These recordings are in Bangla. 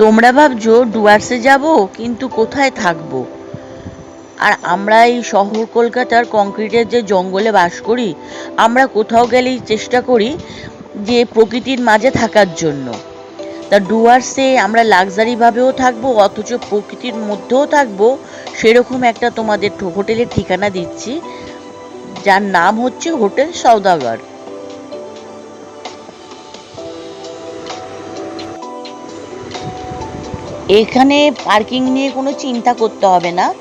তোমরা ভাবছ ডুয়ার্সে যাব, কিন্তু কোথায় থাকব? আর আমরা এই শহর কলকাতার কংক্রিটের যে জঙ্গলে বাস করি, আমরা কোথাও গেলেই চেষ্টা করি যে প্রকৃতির মাঝে থাকার জন্য। তা ডুয়ার্সে আমরা লাক্সারিভাবেও থাকব, অথচ প্রকৃতির মধ্যেও থাকব, সেরকম একটা তোমাদের হোটেলের ঠিকানা দিচ্ছি, যার নাম হচ্ছে হোটেল সওদাগর। এখানে পার্কিং নিয়ে কোনো চিন্তা করতে হবে না।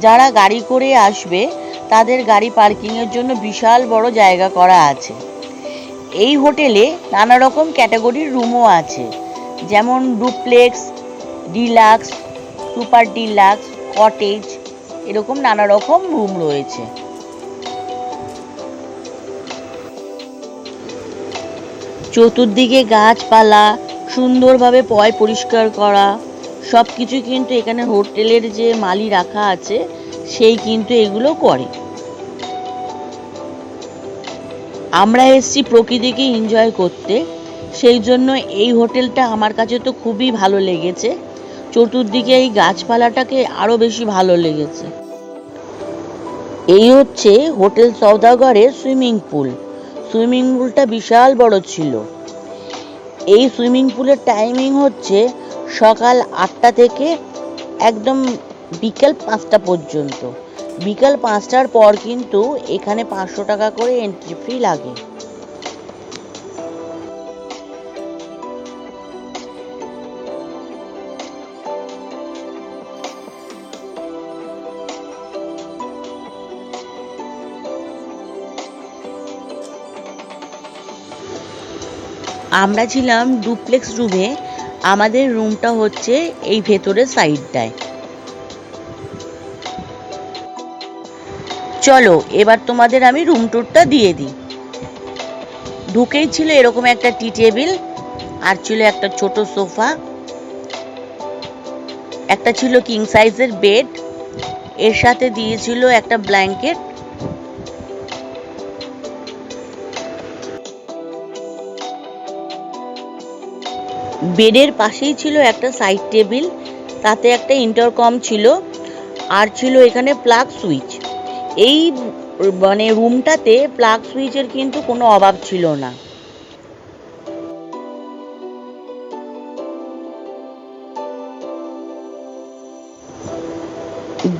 যারা গাড়ি করে আসবে, তাদের গাড়ি পার্কিংয়ের জন্য বিশাল বড় জায়গা করা আছে। এই হোটেলে নানা রকম ক্যাটাগরির রুমও আছে। যেমন duplex, deluxe, super deluxe, cottage, এরকম নানা রকম রুম রয়েছে। চতুর্দিকে গাছপালা, সুন্দরভাবে পয় পরিষ্কার করা সব কিছু কিন্তু এখানে হোটেলের যে মালি রাখা আছে, সেই কিন্তু এগুলো করে। আমরা এসছি প্রকৃতিকে এনজয় করতে। সেই জন্য এই হোটেলটা আমার কাছে তো খুবই ভালো লেগেছে। চতুর্দিকে এই গাছপালাটাকে আরও বেশি ভালো লেগেছে। এই হচ্ছে হোটেল সৌদাগরের সুইমিং পুল। সুইমিং পুলটা বিশাল বড় ছিল। এই সুইমিং পুলের টাইমিং হচ্ছে সকাল আটটা থেকে একদম বিকেল পাঁচটা পর্যন্ত। বিকাল পাঁচটার পর কিন্তু এখানে পাঁচশো টাকা করে এন্ট্রি ফি লাগে। আমরা ছিলাম ডুপ্লেক্স রুমে আমাদের রুমটা হচ্ছে এই ভেতরের সাইডটায়। চলো, এবার তোমাদের আমি রুম টুরটা দিয়ে দিই। ঢুকেই ছিল এরকম একটা টি টেবিল, আর ছিল একটা ছোট সোফা। একটা ছিল কিং সাইজের বেড এর সাথে দিয়েছিল একটা ব্ল্যাঙ্কেট বেডের পাশেই ছিল একটা সাইড টেবিল তাতে একটা ইন্টারকম ছিল, আর ছিল এখানে প্লাগ সুইচ এই মানে রুমটাতে প্লাগ সুইচের কিন্তু কোনো অভাব ছিল না।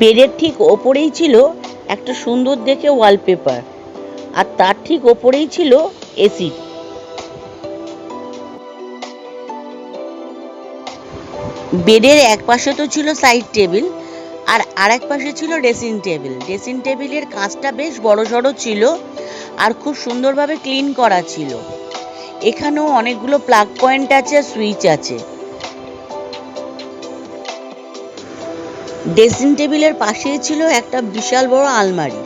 বেডের ঠিক ওপরেই ছিল একটা সুন্দর দেখে ওয়ালপেপার আর তার ঠিক ওপরেই ছিল এসি বেডের এক পাশে তো ছিল সাইড টেবিল আর আরেক পাশে ছিল ড্রেসিং টেবিল ড্রেসিং টেবিলের কাজটা বেশ বড় সড়ো ছিল আর খুব সুন্দরভাবে ক্লিন করা ছিল। এখানেও অনেকগুলো প্লাগ পয়েন্ট আছে সুইচ আছে। ড্রেসিং টেবিলের পাশেই ছিল একটা বিশাল বড় আলমারি।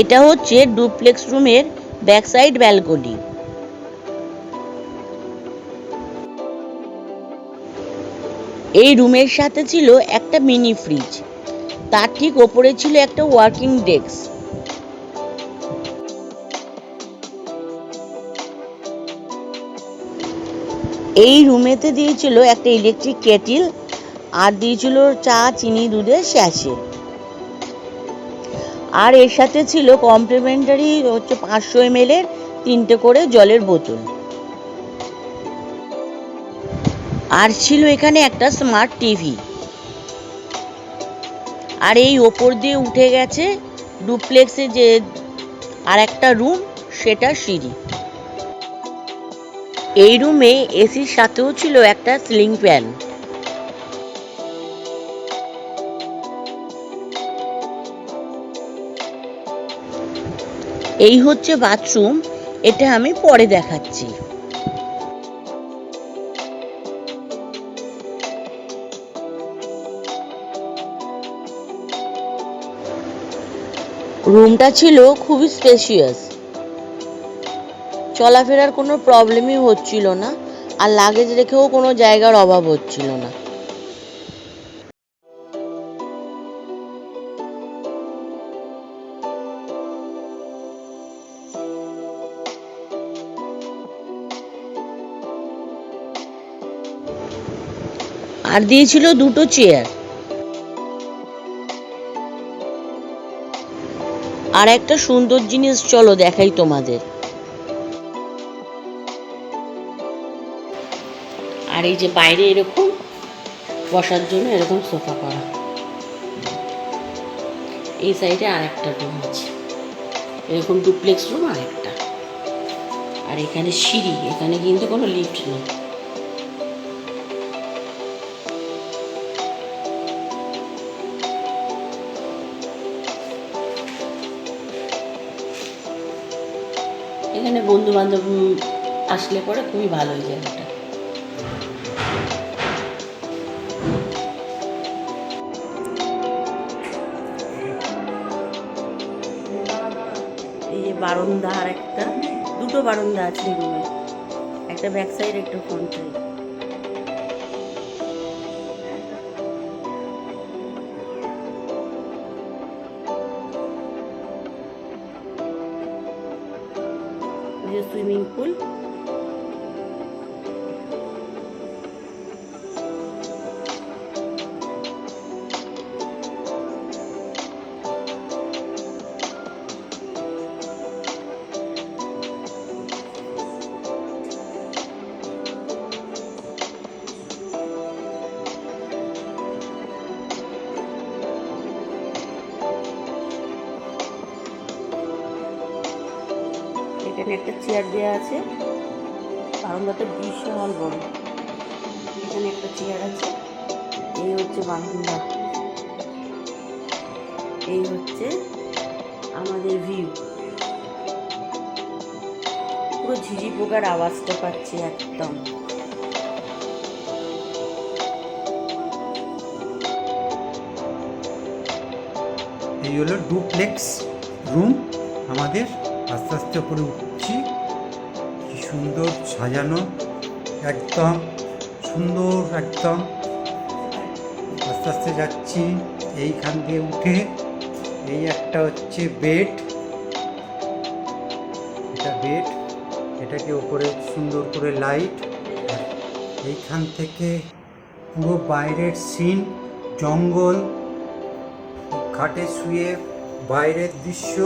এটা হচ্ছে ডুপ্লেক্স রুমের ব্যাক সাইড ব্যালকনি। এই রুমের সাথে ছিল একটা মিনি ফ্রিজ। তার ঠিক ওপরে ছিল একটা ওয়ার্কিং ডেস্ক। এই রুমেতে দিয়েছিল একটা ইলেকট্রিক কেটিল আর দিয়েছিল চা, চিনি, দুধের স্যাশে। আর এর সাথে ছিল কমপ্লিমেন্টারি হচ্ছে পাঁচশো এম এর তিনটে করে জলের বোতল। আর ছিল এখানে একটা স্মার্ট টিভি আর এই ওপর দিয়ে উঠে গেছে ডুপ্লেক্সে যে আর একটা রুম সেটা সিঁড়ি। এই রুমে এসির সাথেও ছিল একটা সিলিং ফ্যান এই হচ্ছে বাথরুম, এটা আমি পরে দেখাচ্ছি। রুমটা ছিল খুবই স্পেশিয়াস চলাফেরার কোনো প্রবলেমই হচ্ছিল না, আর লাগেজ রেখেও কোনো জায়গার অভাব হচ্ছিল না। আর দিয়েছিল দুটো চেয়ার আর একটা সুন্দর জিনিস, চলো দেখাই তোমাদের। আর এই যে বাইরে এরকম বসার জন্য এরকম সোফা করা। এই সাইডে আর একটা রুম আছে। এরকম ডুপ্লেক্স রুম আর একটা আর এখানে সিঁড়ি, এখানে কিন্তু কোনো লিফট নেই। এখানে বন্ধু বান্ধব আসলে পরে খুবই ভালো এই জায়গাটা। এই যে বারান্দা আর একটা, দুটো বারন্দা আছে রুমে। একটা ব্যাক সাইড একটা ফ্রন্ট সাইড এখানে একটা চেয়ার দেওয়া আছে। বারান্দাটা বিশাল বড়। এখানে একটা চেয়ার আছে। এই হচ্ছে বারান্দা। এই হচ্ছে আমাদের ভিউ পুরো ঝিঝি পোকার আওয়াজটা পাচ্ছি একদম। এই হলো ডুপ্লেক্স রুম আমাদের। আস্তে আস্তে উপরে উঠছি। কি সুন্দর সাজানো, একদম সুন্দর একদম। আস্তে আস্তে যাচ্ছি, এইখান দিয়ে উঠে, এই একটা হচ্ছে বেড। এটা বেড, এটাকে ওপরে সুন্দর করে লাইট। এইখান থেকে পুরো বাইরের সিন, জঙ্গল, ঘাটে শুয়ে বাইরের দৃশ্য।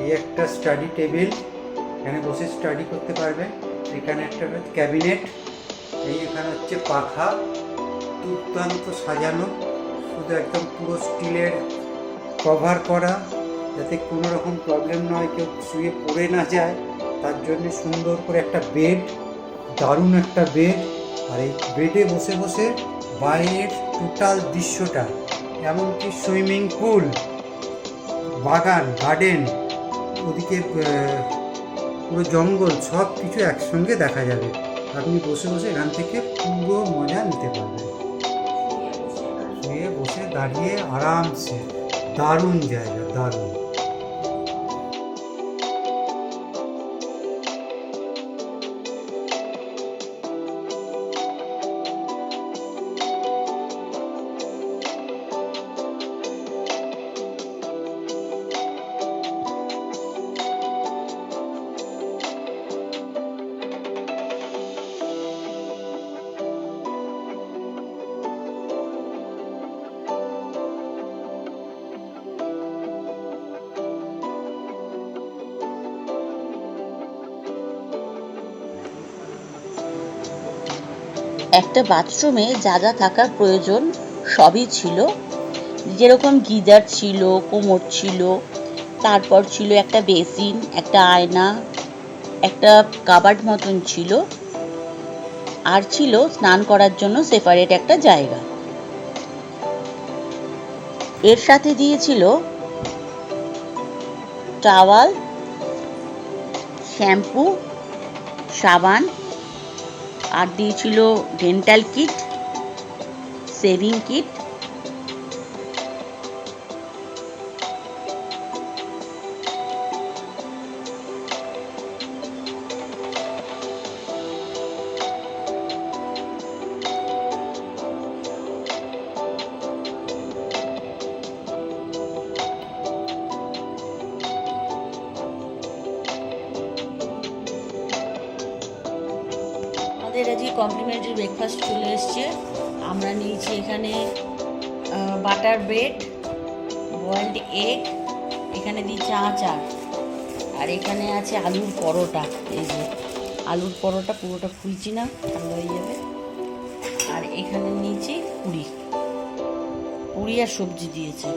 এই একটা স্টাডি টেবিল এখানে বসে স্টাডি করতে পারবে। এখানে একটা ক্যাবিনেট এই এখানে হচ্ছে পাখা, দুর্দান্ত সাজানো, শুধু একদম পুরো স্টিলের কভার করা, যাতে কোনো রকম প্রবলেম নয় কেউ শুয়ে পড়ে না যায়। তার জন্য সুন্দর করে একটা বেড দারুণ একটা বেড আর এই বেডে বসে বসে বাইরের টোটাল দৃশ্যটা, এমনকি সুইমিং পুল বাগান গার্ডেন ওদিকে পুরো জঙ্গল সব কিছু একসঙ্গে দেখা যাবে। আপনি বসে বসে এখান থেকে পুরো মজা নিতে পারবেন। শুয়ে বসে দাঁড়িয়ে আরামসে দারুণ জায়গা দারুণ। একটা বাথরুমে যা যা থাকার প্রয়োজন সবই ছিল। যেরকম গিজার ছিল, কোমর ছিল, তারপর ছিল একটা বেসিন, একটা আয়না, একটা কাবার্ড মতন ছিল। আর ছিল স্নান করার জন্য সেপারেট একটা জায়গা। এর সাথে দিয়েছিল টাওয়াল শ্যাম্পু সাবান আর দিয়েছিল ডেন্টাল কিট সেভিং কিট এখানে বাটার ব্রেড বয়েলড এগ এখানে দিয়েছি আচার। আর এখানে আছে আলুর পরোটা, এই যে। আলুর পরোটা পুরোটা খুলছি না ঠান্ডা হয়ে যাবে। আর এখানে নিয়েছি পুরি। পুরি আর সবজি দিয়েছে।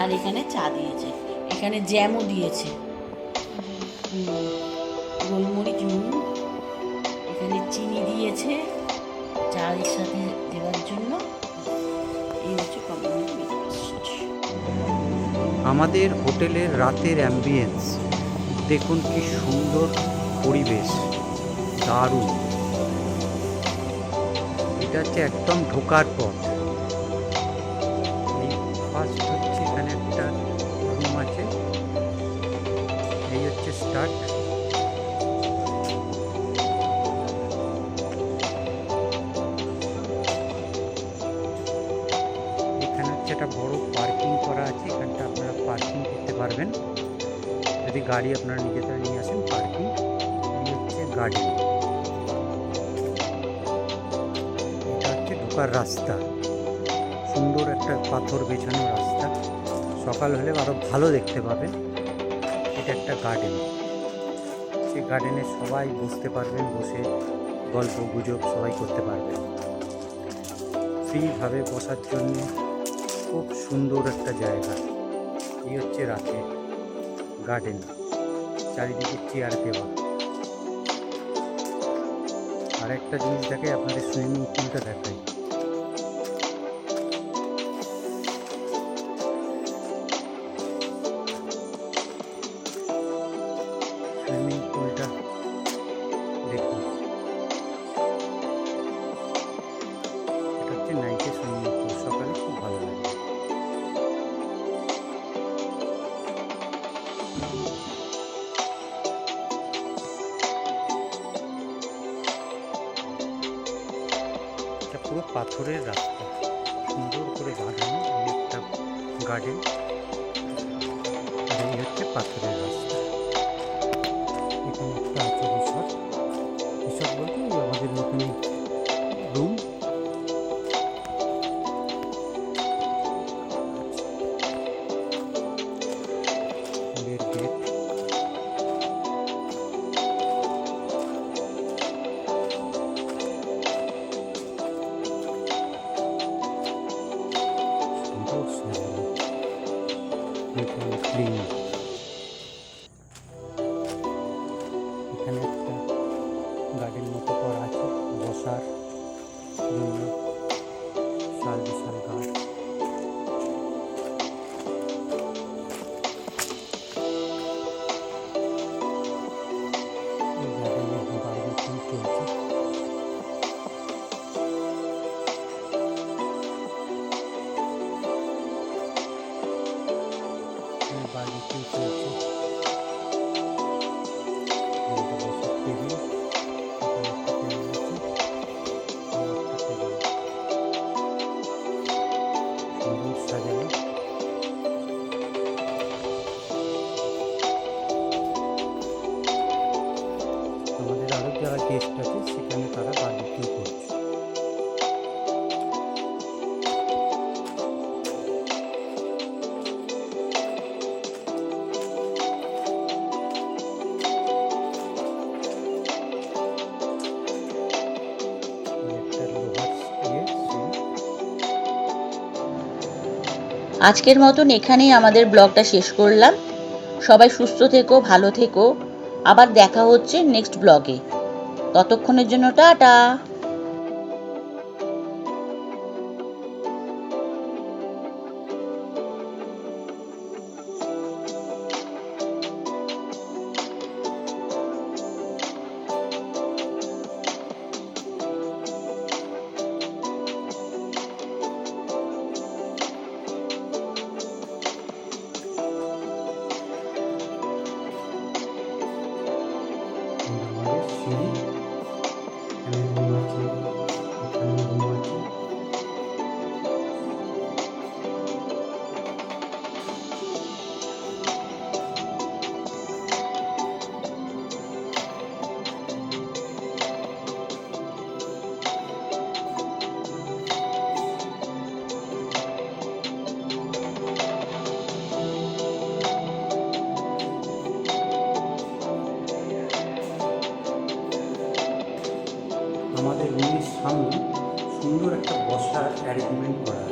আর এখানে চা দিয়েছে। এখানে জ্যামও দিয়েছে। গোলমরিচ নুন। এখানে চিনি দিয়েছে। চায়ের সাথে দেওয়ার জন্য এই হচ্ছে আমাদের হোটেলের রাতের অ্যাম্বিয়েন্স দেখুন কি সুন্দর পরিবেশ, দারুণ। এটা হচ্ছে একদম ঢোকার পথ। একটা বড় পার্কিং করা আছে, এখানটা আপনারা পার্কিং করতে পারবেন। যদি গাড়ি আপনারা নিজেদের নিয়ে আসেন পার্কিং হচ্ছে গাড়ি। এটা হচ্ছে ঢোকার রাস্তা। সুন্দর একটা পাথর বেছানো রাস্তা। সকাল হলে আরও ভালো দেখতে পাবেন এটা একটা গার্ডেন সেই গার্ডেনে সবাই বসতে পারবেন, বসে গল্প গুজব সবাই করতে পারবেন। ফ্রিভাবে বসার জন্য খুব সুন্দর একটা জায়গা। এই হচ্ছে রাতে গার্ডেন চারিদিকে চেয়ার দেওয়া। আর একটা জিনিস দেখে আপনাদের সুইমিং পুলটা দেখাই। পাথরের রাস্তা। সুন্দর করে বাঁধানো একটা গার্ডেন এই হচ্ছে পাথরের রাস্তা। সুন্দর সাজানো আজকের মতন এখানেই আমাদের ব্লগটা শেষ করলাম। সবাই সুস্থ থেকো, ভালো থেকো। আবার দেখা হচ্ছে নেক্সট ব্লগে ততক্ষণের জন্য টাটা। অ্যারেঞ্জমেন্ট করা